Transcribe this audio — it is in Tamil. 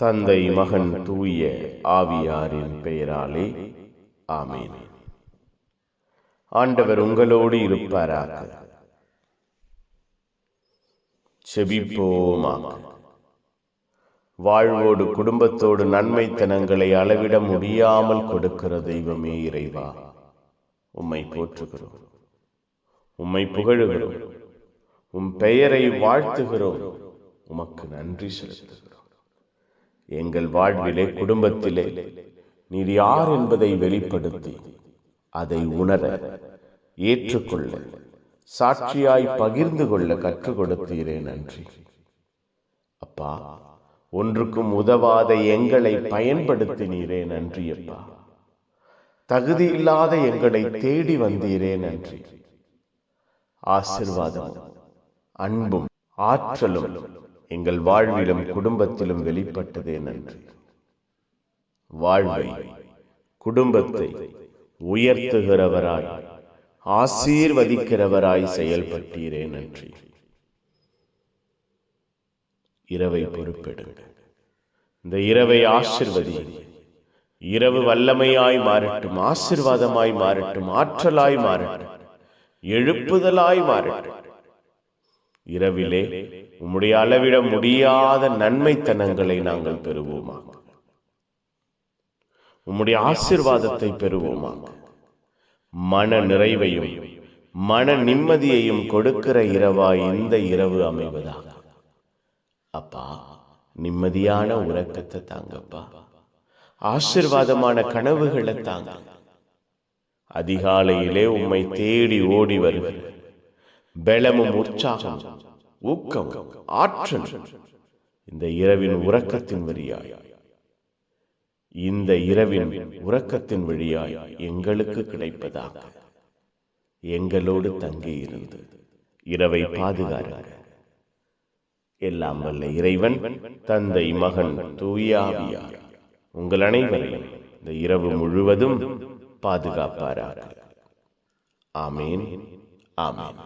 தந்தை மகன் தூய ஆவியாரின் பெயராலே ஆமேன். ஆண்டவர் உங்களோடு இருப்பாராக. செபிப்போமாக. வாழ்வோடு குடும்பத்தோடு நன்மைத்தனங்களை அளவிட முடியாமல் கொடுக்கிற தெய்வமே இறைவா. உம்மை போற்றுகிறோம். உம்மை புகழுகிறோம். உம் பெயரை வாழ்த்துகிறோம். உமக்கு நன்றி செலுத்துகிறோம். எங்கள் வாழ்விலே குடும்பத்திலே நீர் யார் என்பதை வெளிப்படுத்தி அதை உணர ஏற்றுக்கொள்ள சாட்சியாய் பகிர்ந்து கொள்ள கற்றுக் கொடுத்தீரே நன்றி. அப்பா ஒன்றுக்கும் உதவாத எங்களை பயன்படுத்தினீரே நன்றி அப்பா. தகுதி இல்லாத எங்களை தேடி வந்தீரே நன்றி. ஆசிர்வாதம் அன்பும் ஆற்றலும் எங்கள் வாழ்விலும் குடும்பத்திலும் வெளிப்பட்டதே நன்றி. வாழ்வை குடும்பத்தை உயர்த்துகிறவராய் ஆசீர்வதிக்கிறவராய் செயல்பட்டீரே நன்றி. இரவை பொறுப்பெடுங்க. இந்த இரவை ஆசிர்வதி இரவு வல்லமையாய் மாறட்டும் ஆசிர்வாதமாய் மாறட்டும் ஆற்றலாய் மாறட்டும் எழுப்புதலாய் மாறட்டும். இரவிலே உம்முடைய அளவிட முடியாத நன்மைத்தனங்களை நாங்கள் பெறுவோமா உம்முடைய ஆசிர்வாதத்தை பெறுவோமா மன நிறைவையும் மன நிம்மதியையும் கொடுக்கிற இரவாய் இந்த இரவு அமைவதாக. அப்பா நிம்மதியான உறக்கத்தை தாங்கப்பா. ஆசிர்வாதமான கனவுகளை தாங்க. அதிகாலையிலே உம்மை தேடி ஓடி வருகிற பலமும் உற்சாகம் ஊக்கம் ஆற்றல் இந்த இரவின் உறக்கத்தின் வழியாய். இந்த இரவின் உறக்கத்தின் வழியாய் எங்களுக்கு கிடைப்பதாக எங்களோடு தங்கி இருந்து இரவை பாதுகாருங்க எல்லாம் வல்ல இறைவன் தந்தை மகன் தூயாவியார் உங்கள் அனைவரையும் இந்த இரவு முழுவதும் பாதுகாப்பாராக. ஆமேன் ஆமேன்.